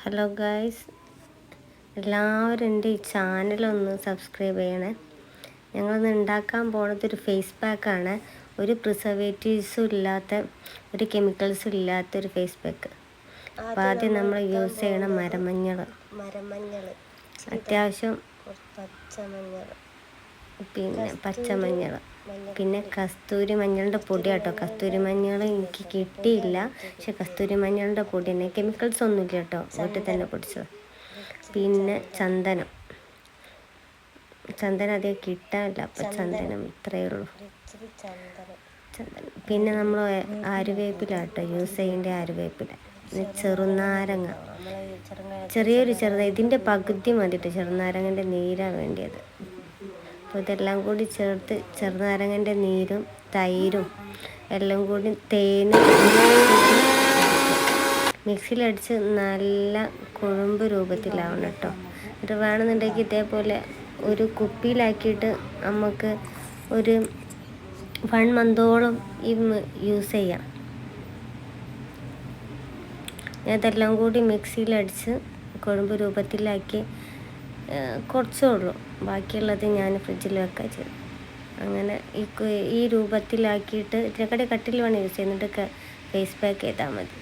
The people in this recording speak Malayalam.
Hello guys. എല്ലാവരും എന്റെ ഈ ചാനലൊന്ന് സബ്സ്ക്രൈബ് ചെയ്യണേ. ഞങ്ങളിന്ന് ഉണ്ടാക്കാൻ പോണത് ഒരു ഫേസ് പാക്കാണ് ഒരു പ്രിസർവേറ്റീവ്സും ഇല്ലാത്ത ഒരു കെമിക്കൽസും ഇല്ലാത്ത ഒരു ഫേസ് പാക്ക് അപ്പോൾ ആദ്യം നമ്മൾ യൂസ് ചെയ്യണം മരമഞ്ഞൾ മരമഞ്ഞൾ അത്യാവശ്യം പച്ചമഞ്ഞൾ പിന്നെ പച്ചമഞ്ഞൾ. പിന്നെ കസ്തൂരി മഞ്ഞളുടെ പൊടി കേട്ടോ. കസ്തൂരി മഞ്ഞൾ എനിക്ക് കിട്ടിയില്ല. പക്ഷെ കസ്തൂരി മഞ്ഞളുടെ പൊടി തന്നെ കെമിക്കൽസ് ഒന്നുമില്ല കേട്ടോ. വീട്ടിൽ തന്നെ പൊടിച്ചത്. പിന്നെ ചന്ദനം. ചന്ദനം അധികം കിട്ടാനില്ല. അപ്പം ചന്ദനം ഇത്രയേ ഉള്ളൂ. ചന്ദനം. പിന്നെ നമ്മൾ ആരുവേപ്പില കേട്ടോ. യൂസ് ചെയ്യേണ്ട ആരുവേപ്പില പിന്നെ ചെറുനാരങ്ങ. ചെറിയൊരു ചെറുതായി ഇതിന്റെ പകുതി മതിട്ട്. ചെറുനാരങ്ങന്റെ നീരാണ് വേണ്ടിയത്. അപ്പോൾ ഇതെല്ലാം കൂടി ചേർത്ത് ചെറുനാരങ്ങന്റെ നീരും തൈരും എല്ലാം കൂടി തേനും മിക്സിയിലടിച്ച് നല്ല കുഴമ്പ് രൂപത്തിലാവണം കേട്ടോ. എന്നിട്ട് വേണമെന്നുണ്ടെങ്കിൽ ഇതേപോലെ ഒരു കുപ്പിയിലാക്കിയിട്ട് നമുക്ക് ഒരു വൺ മന്തോളം ഈ യൂസ് ചെയ്യാം. ഇതെല്ലാം കൂടി മിക്സിയിലടിച്ച് കുഴമ്പ് രൂപത്തിലാക്കി കുറച്ചേ ഉള്ളൂ. ബാക്കിയുള്ളത് ഞാൻ ഫ്രിഡ്ജിൽ വെക്കുക ചെയ്തു അങ്ങനെ ഈ ഈ രൂപത്തിലാക്കിയിട്ട് ഇതിനെക്കാട്ടി കട്ടിൽ വേണം യൂസ് ചെയ്യുന്നുണ്ട് ഫേസ് പാക്ക് ചെയ്താൽ മതി.